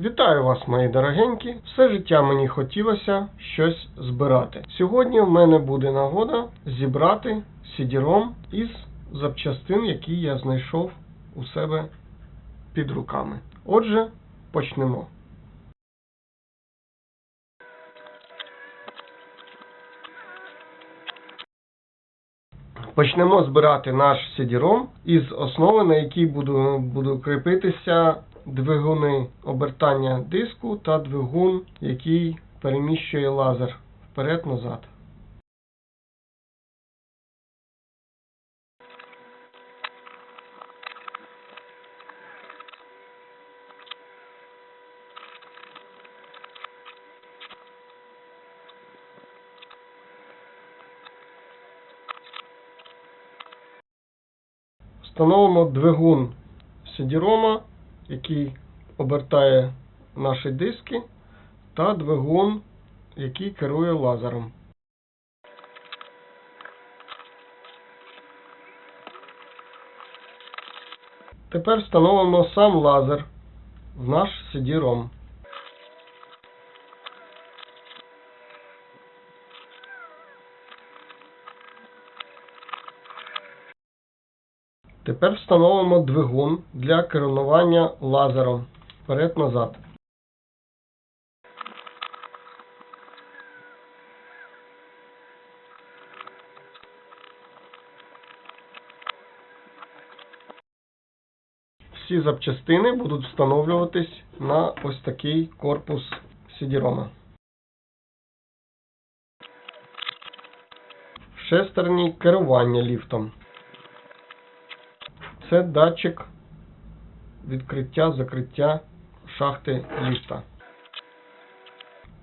Вітаю вас, мої дорогенькі. Все життя мені хотілося щось збирати. Сьогодні в мене буде нагода зібрати сідіром із запчастин, які я знайшов у себе під руками. Отже, почнемо. Почнемо збирати наш CD-ROM із основи, на якій буду, буду кріпитися двигуни обертання диску та двигун, який переміщує лазер вперед-назад. Встановимо двигун CD-ROM, який обертає наші диски, та двигун, який керує лазером. Тепер встановимо сам лазер в наш CD-ROM. Тепер встановимо двигун для керування лазером вперед-назад. Всі запчастини будуть встановлюватись на ось такий корпус CD-ROM. Шестерні керування ліфтом. Це датчик відкриття-закриття шахти ліфта.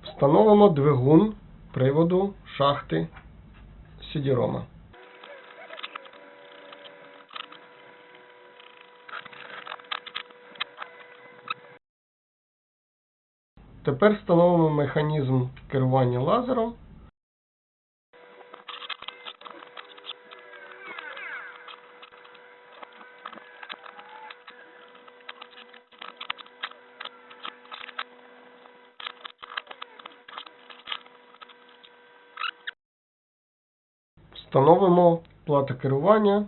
Встановимо двигун приводу шахти CD-ROM. Тепер встановимо механізм керування лазером. Встановимо плату керування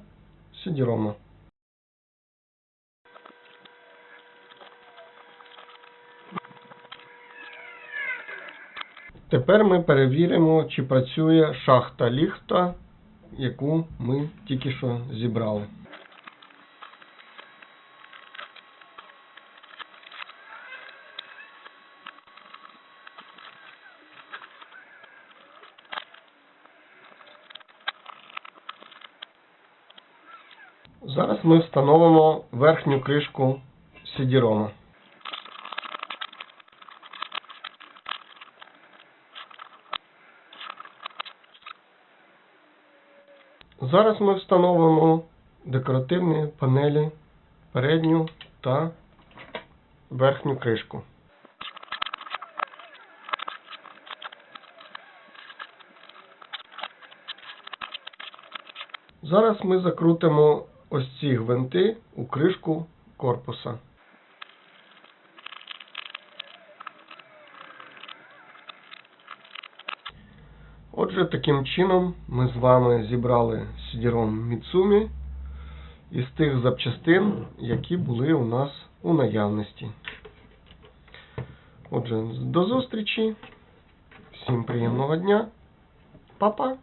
CD-ROM. Тепер ми перевіримо, чи працює шахта ліфта, яку ми тільки що зібрали. Зараз ми встановимо верхню кришку CD-ROM. Зараз ми встановимо декоративні панелі передню та верхню кришку. Зараз ми закрутимо ось ці гвинти у кришку корпуса. Отже, таким чином ми з вами зібрали CD-ROM Mitsumi із тих запчастин, які були у нас у наявності. Отже, до зустрічі. Всім приємного дня. Па-па!